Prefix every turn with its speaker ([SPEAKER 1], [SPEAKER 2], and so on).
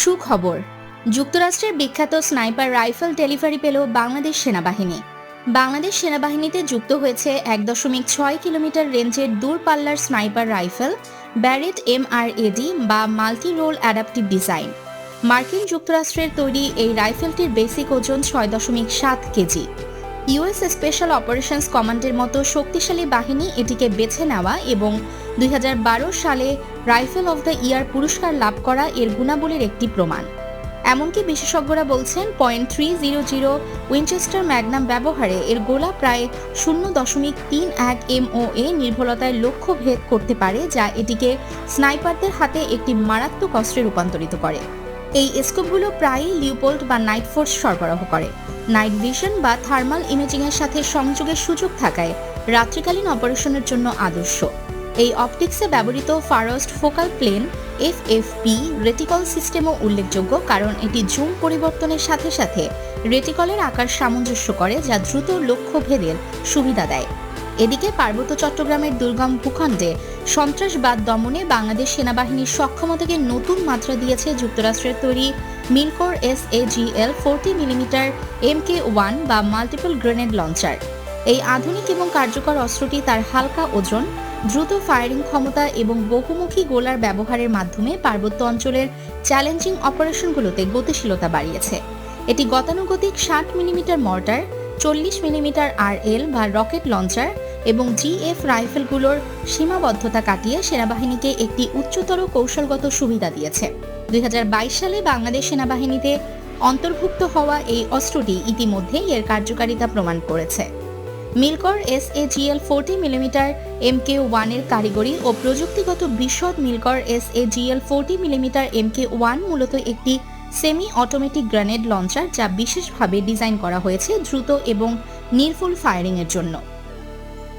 [SPEAKER 1] সুখবর। যুক্তরাষ্ট্রের বিখ্যাত স্নাইপার রাইফেল ডেলিভারি পেল বাংলাদেশ সেনাবাহিনী। বাংলাদেশ সেনাবাহিনীতে যুক্ত হয়েছে এক দশমিক ছয় কিলোমিটার রেঞ্জের দূরপাল্লার sniper rifle, Barrett M R A D বা মাল্টি রোল অ্যাডাপটিভ ডিজাইন। মার্কিন যুক্তরাষ্ট্রের তৈরি এই রাইফেলটির বেসিক ওজন ছয় দশমিক সাত কেজি। ইউএস স্পেশাল অপারেশনস কমান্ডের মতো শক্তিশালী বাহিনী এটিকে বেছে নেওয়া এবং দুই হাজার বারো সালে রাইফেল অফ দ্য ইয়ার পুরস্কার লাভ করা এর গুণাবলীর একটি প্রমাণ। এমনকি বিশেষজ্ঞরা বলছেন point three zero zero Winchester magnum ব্যবহারে এর গোলা প্রায় শূন্য দশমিক তিন এক এমও এ নির্ভুলতায় লক্ষ্য ভেদ করতে পারে, যা এটিকে স্নাইপারদের হাতে একটি মারাত্মক অস্ত্রে রূপান্তরিত করে। এই স্কোপগুলো প্রায়ই লিউপোল্ড বা নাইট ফোর্স সরবরাহ করে। নাইট ভিশন বা থার্মাল ইমেজিংয়ের সাথে সংযোগের সুযোগ থাকায় রাত্রিকালীন অপারেশনের জন্য আদর্শ। এই অপটিক্সে ব্যবহৃত first focal plane, FFP, reticle সিস্টেমও উল্লেখযোগ্য কারণ এটি জুম পরিবর্তনের সাথে সাথে রেটিকলের আকার সামঞ্জস্য করে যা দ্রুত লক্ষ্যভেদের সুবিধা দেয়। এদিকে পার্বত্য চট্টগ্রামের দুর্গম ভূখণ্ডে সন্ত্রাসবাদ দমনে বাংলাদেশ সেনাবাহিনীর সক্ষমতাকে নতুন মাত্রা দিয়েছে যুক্তরাষ্ট্রের তৈরি Milkor S A G L forty millimetre M K one বা মাল্টিপল গ্রেনেড লঞ্চার। এই আধুনিক এবং কার্যকর অস্ত্রটি তার হালকা ওজন, দ্রুত ফায়ারিং ক্ষমতা এবং বহুমুখী গোলার ব্যবহারের মাধ্যমে পার্বত্য অঞ্চলের চ্যালেঞ্জিং অপারেশনগুলোতে গতিশীলতা বাড়িয়েছে। এটি গতানুগতিক ষাট মিলিমিটার মর্টার চল্লিশ মিলিমিটার আর এল বা রকেট লঞ্চার এবং জিএফ রাইফেলগুলোর সীমাবদ্ধতা কাটিয়ে সেনাবাহিনীকে একটি উচ্চতর কৌশলগত সুবিধা দিয়েছে। দুই হাজার বাইশ সালে বাংলাদেশ সেনাবাহিনীতে অন্তর্ভুক্ত হওয়া এই অস্ত্রটি ইতিমধ্যেই এর কার্যকারিতা প্রমাণ করেছে। Milkor S A GL forty millimetre M K ওয়ানের কারিগরি ও প্রযুক্তিগত বিশদ Milkor S A GL forty millimetre M K one মূলত একটি সেমি অটোমেটিক গ্রেনেড লঞ্চার যা বিশেষভাবে ডিজাইন করা হয়েছে দ্রুত এবং নির্ভুল ফায়ারিংয়ের জন্য।